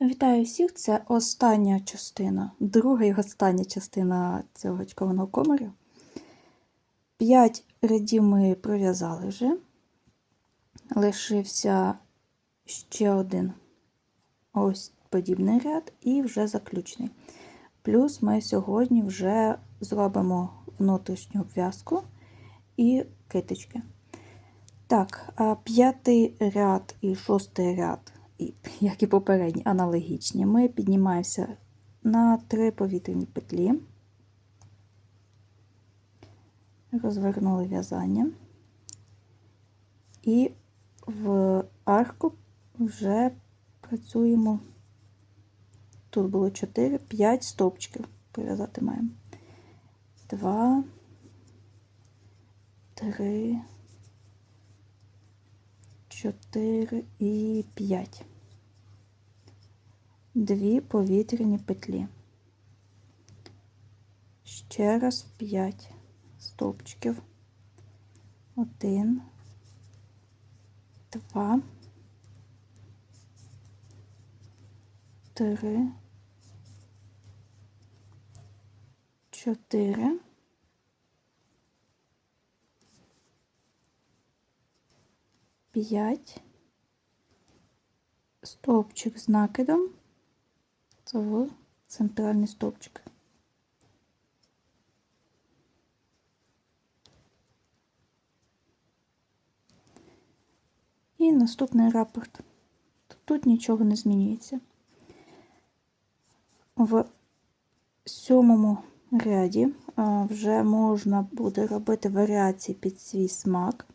Вітаю всіх! Це остання частина, друга і остання частина цього очкованого комаря. П'ять рядів ми пров'язали вже. Лишився ще один ось подібний ряд і вже заключний. Плюс ми сьогодні вже зробимо внутрішню обв'язку і китички. Так, п'ятий ряд і шостий ряд як і попередні, аналогічні, ми піднімаємося на три повітряні петлі, розвернули в'язання, і в арку вже працюємо. Тут було 4, 5 стовпчиків прив'язати маємо. 2, 3, 4 і 5. Дві повітряні петлі. Ще раз 5 стовпчиків. 1, 2, 3, 4, п'ять, стовпчик з накидом в центральний стовпчик. І наступний рапорт. Тут нічого не змінюється. В сьомому ряді вже можна буде робити варіації під свій смак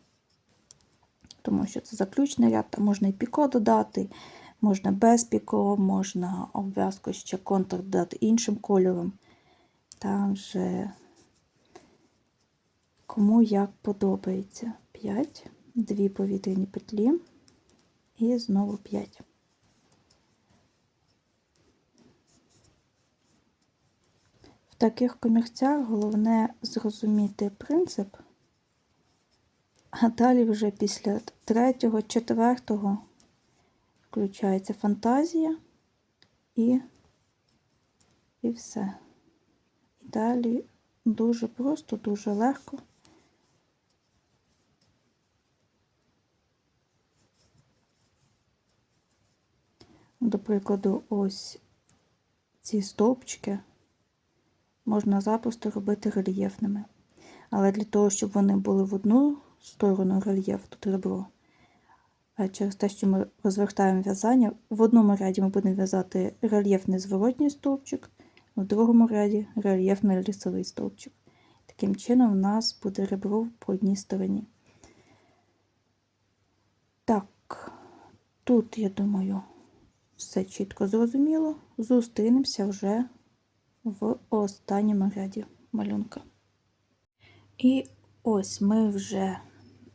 тому що це заключний ряд, там можна і піко додати, можна без піко, можна обв'язку ще контур додати іншим кольором. Там вже кому як подобається. 5, 2 повітряні петлі і знову 5. В таких комірцях головне зрозуміти принцип. А далі вже після третього, четвертого включається фантазія і, і все. І далі дуже просто, дуже легко. До прикладу, ось ці стовпчики можна запросто робити рельєфними. Але для того, щоб вони були в одну сторону рельєф, тут ребро. А через те, що ми розвертаємо в'язання, в одному ряді ми будемо в'язати рельєфний зворотній стовпчик, в другому ряді рельєфний лісовий стовпчик. Таким чином, у нас буде ребро по одній стороні. Так, тут, я думаю, все чітко зрозуміло. Зустрінемося вже в останньому ряді малюнка. І ось ми вже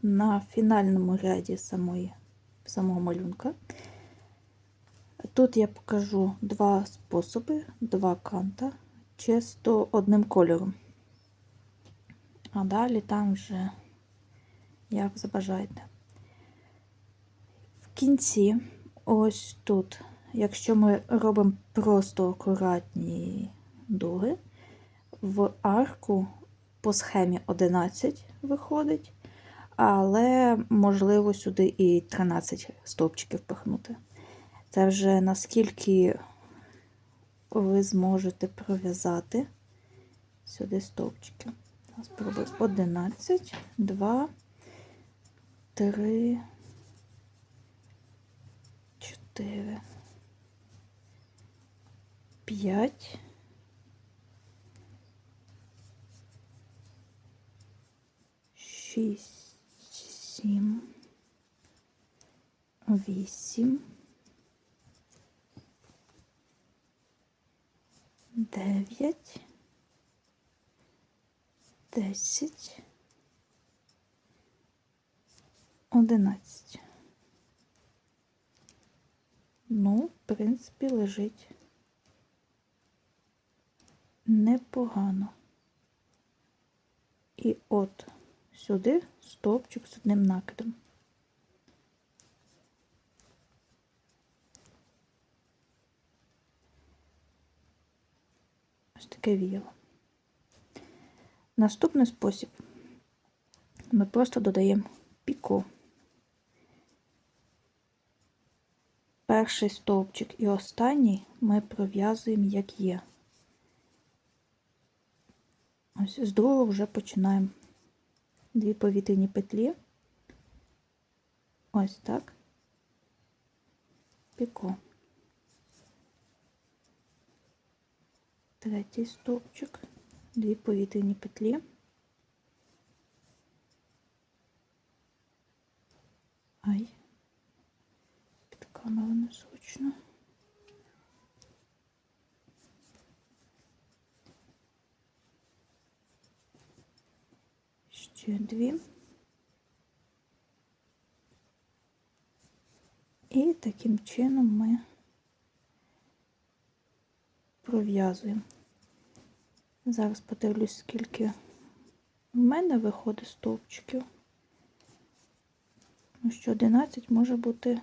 на фінальному ряді самої, самого малюнка. Тут я покажу два способи, два канта, чисто одним кольором. А далі там вже, як забажаєте. В кінці, ось тут, якщо ми робимо просто акуратні дуги, в арку по схемі 11 виходить, але можливо сюди і 13 стовпчиків пихнути. Це вже наскільки ви зможете пров'язати сюди стовпчики. Спробую 11, 2, 3, 4, 5. Шість сім, вісім, дев'ять, десять, одинадцять. Ну, в принципі, лежить непогано. І от сюди стовпчик з одним накидом. Ось таке віяло. Наступний спосіб. Ми просто додаємо піко. Перший стовпчик і останній ми пров'язуємо як є. Ось з другого вже починаємо дві повітряні петлі. Ось так. Піко. Третій стовпчик, дві повітряні петлі. Ай, під камеру незручно. Ще дві. І таким чином ми пров'язуємо. Зараз подивлюсь, скільки в мене виходить стовпчиків. Тому що 11 може бути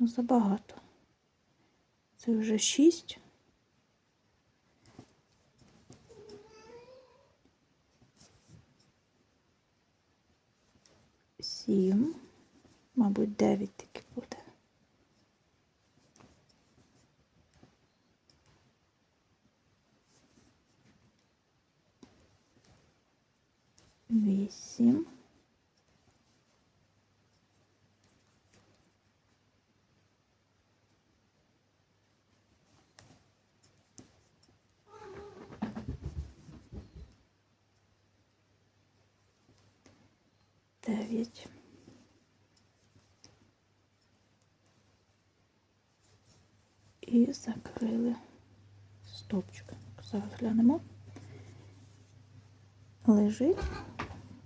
забагато. Це вже 6. Сім, мабуть, 9 таки буде. Вісім. Дев'ять. І закрили стовпчик. Зараз глянемо. Лежить,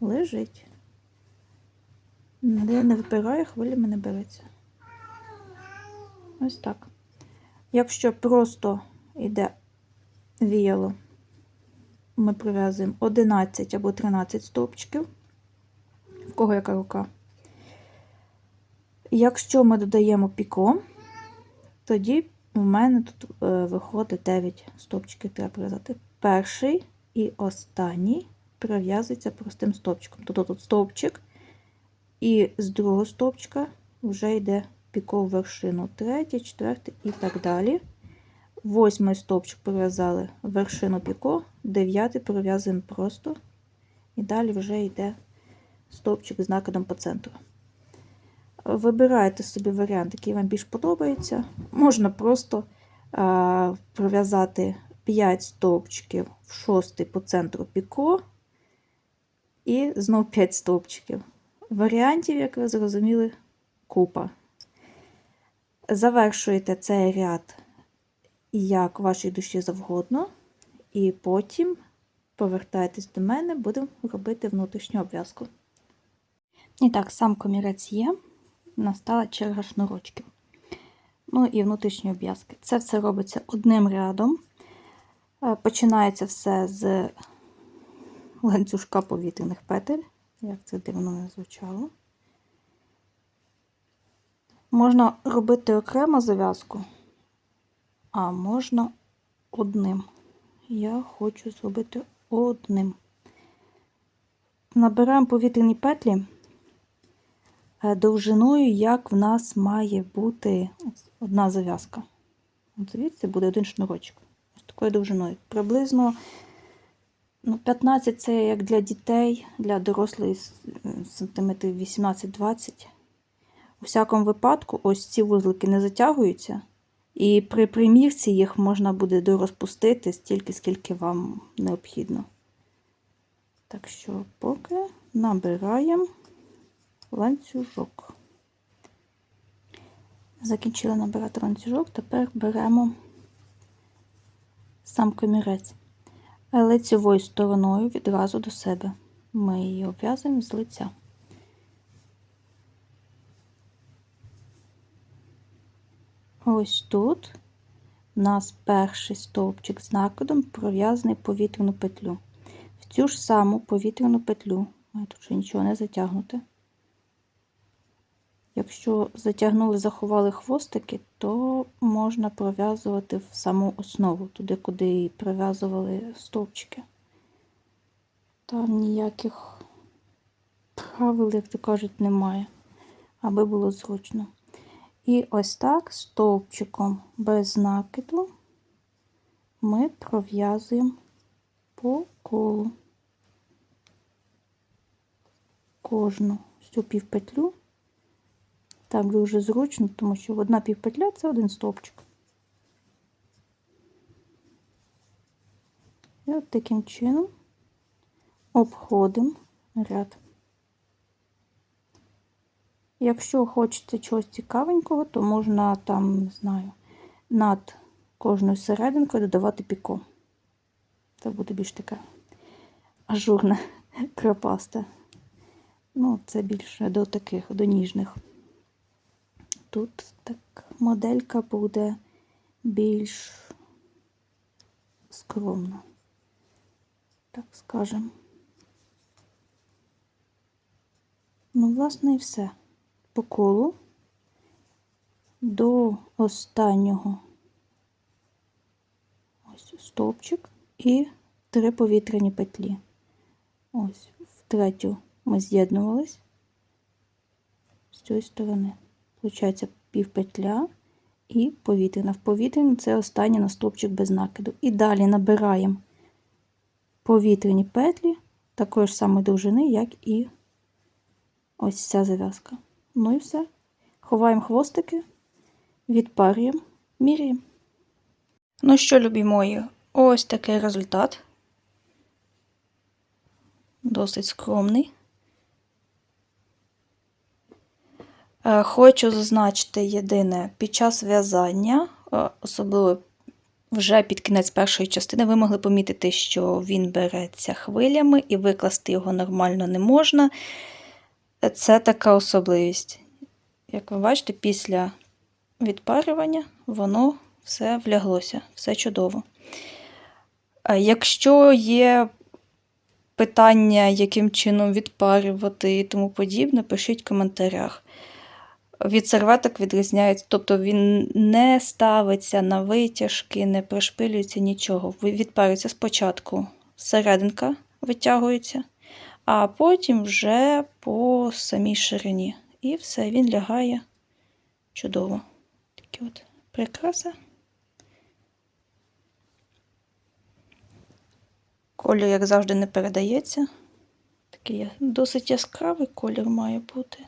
лежить. Де не випирає, хвилями не береться. Ось так. Якщо просто йде віяло, ми прив'язуємо 11 або 13 стовпчиків, в кого яка рука. Якщо ми додаємо піко, тоді у мене тут е, виходить 9 стовпчиків, треба прив'язати. Перший і останній прив'язується простим стовпчиком. Тобто тут стовпчик, і з другого стовпчика вже йде піко в вершину, третій, четвертий і так далі. Восьмий стовпчик прив'язали вершину піко, дев'ятий прив'язуємо просто, і далі вже йде стовпчик з накидом по центру. Вибирайте собі варіант, який вам більш подобається. Можна просто а, прив'язати 5 стовпчиків в шостий по центру піко, і знов 5 стовпчиків. Варіантів, як ви зрозуміли, купа. Завершуєте цей ряд як вашій душі завгодно, і потім повертайтесь до мене, будемо робити внутрішню обв'язку. І так, сам комірець є, настала черга шнурочків. Ну і внутрішні обв'язки. Це все робиться одним рядом. Е, Починається все з ланцюжка повітряних петель, як це дивно не звучало. Можна робити окремо зав'язку, а можна одним. Я хочу зробити одним. Набираємо повітряні петлі довжиною, як в нас має бути одна зав'язка. Звідси буде один шнурочок. Ось такою довжиною. Приблизно ну, 15 це як для дітей, для дорослих сантиметрів 18-20. У всякому випадку, ось ці вузлики не затягуються, і при примірці їх можна буде дорозпустити стільки, скільки вам необхідно. Так що, поки набираємо ланцюжок. Закінчили набирати ланцюжок, тепер беремо сам комірець лицевою стороною відразу до себе. Ми її обв'язуємо з лиця. Ось тут у нас перший стовпчик з накидом пров'язаний повітряну петлю. В цю ж саму повітряну петлю, тут ще нічого не затягнуте, Якщо затягнули, заховали хвостики, то можна пров'язувати в саму основу, туди, куди і прив'язували стовпчики. Там ніяких правил, як то кажуть, немає, аби було зручно. І ось так стовпчиком без накиду ми пров'язуємо по колу кожну цю півпетлю. Так дуже зручно, тому що одна півпетля це один стовпчик. І от таким чином обходимо ряд. Якщо хочете чогось цікавенького, то можна там, не знаю, над кожною серединкою додавати піко. Це буде більш таке ажурне, крапасте. Ну, це більше до таких, до ніжних. Тут так моделька буде більш скромна, так скажемо. Ну, власне, і все. По колу до останнього ось стовпчик і три повітряні петлі. Ось, в третю ми з'єднувались з цієї сторони. Получається півпетля і повітряна. В повітряну це останній на стовпчик без накиду. І далі набираємо повітряні петлі такої ж самої довжини, як і ось ця зав'язка. Ну і все. Ховаємо хвостики, відпарюємо, міряємо. Ну що, любі мої, ось такий результат. Досить скромний. Хочу зазначити єдине, під час в'язання, е, особливо вже під кінець першої частини, ви могли помітити, що він береться хвилями і викласти його нормально не можна. Е, Це така особливість. Як ви бачите, після відпарювання воно все вляглося, все чудово. Е, Якщо є питання, яким чином відпарювати і тому подібне, пишіть в коментарях. Від серветок відрізняється, тобто він не ставиться на витяжки, не пришпилюється нічого. Відпарюється спочатку серединка витягується, а потім вже по самій ширині. І все, він лягає чудово. Такі от прикраси. Колір, як завжди, не передається. Такий досить яскравий колір має бути.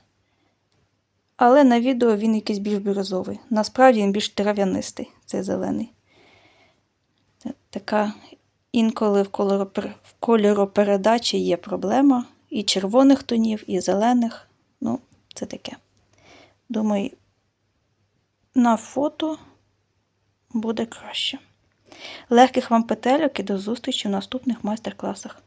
Але на відео він якийсь більш бірозовий. Насправді він більш трав'янистий, цей зелений. Така інколи в, кольоропер... в кольоропередачі є проблема і червоних тонів, і зелених. Ну, це таке. Думаю, на фото буде краще. Легких вам петельок і до зустрічі в наступних майстер-класах.